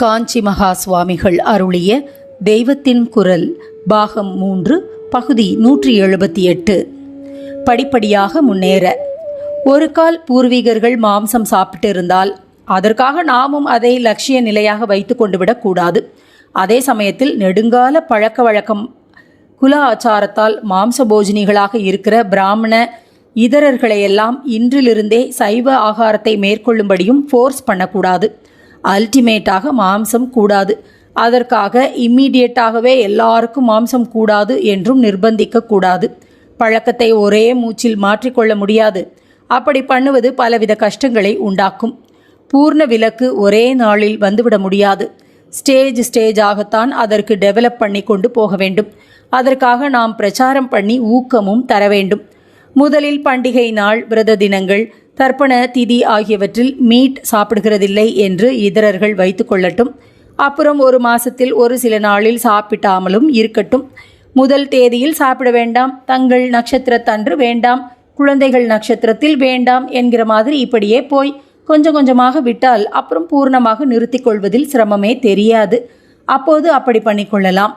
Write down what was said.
காஞ்சி மகா சுவாமிகள் அருளிய தெய்வத்தின் குரல் பாகம் மூன்று பகுதி நூற்றி எழுபத்தி எட்டு. படிப்படியாக முன்னேற. ஒரு கால் பூர்வீகர்கள் மாம்சம் சாப்பிட்டு இருந்தால் அதற்காக நாமும் அதை லட்சிய நிலையாக வைத்து கொண்டு விடக்கூடாது அதே சமயத்தில் நெடுங்கால பழக்க வழக்கம் குல ஆச்சாரத்தால் மாம்ச போஜனிகளாக இருக்கிற பிராமண இதரர்களையெல்லாம் இன்றிலிருந்தே சைவ ஆகாரத்தை மேற்கொள்ளும்படியும் ஃபோர்ஸ் பண்ணக்கூடாது. அல்டிமேட்டாக மாம்சம் கூடாது. அதற்காக இம்மீடியட்டாகவே எல்லாருக்கும் மாம்சம் கூடாது என்றும் நிர்பந்திக்க கூடாது. பழக்கத்தை ஒரே மூச்சில் மாற்றிக்கொள்ள முடியாது. அப்படி பண்ணுவது பலவித கஷ்டங்களை உண்டாக்கும். பூர்ண விலக்கு ஒரே நாளில் வந்துவிட முடியாது. ஸ்டேஜ் ஸ்டேஜாகத்தான் அதற்கு டெவலப் பண்ணி கொண்டு போக வேண்டும். அதற்காக நாம் பிரச்சாரம் பண்ணி ஊக்கமும் தர வேண்டும். முதலில் பண்டிகை நாள் விரத தினங்கள் தர்ப்பண திதி ஆகியவற்றில் மீட் சாப்பிடுகிறதில்லை என்று இதரர்கள் வைத்துக்கொள்ளட்டும் அப்புறம் ஒரு மாசத்தில் ஒரு சில நாளில் சாப்பிட்டாமலும் இருக்கட்டும். முதல் தேதியில் சாப்பிட வேண்டாம். தங்கள் நட்சத்திரத்தன்று வேண்டாம். குழந்தைகள் நட்சத்திரத்தில் வேண்டாம் என்கிற மாதிரி இப்படியே போய் கொஞ்சம் கொஞ்சமாக விட்டால் அப்புறம் பூர்ணமாக நிறுத்திக் கொள்வதில் சிரமமே தெரியாது. அப்போது அப்படி பண்ணிக்கொள்ளலாம்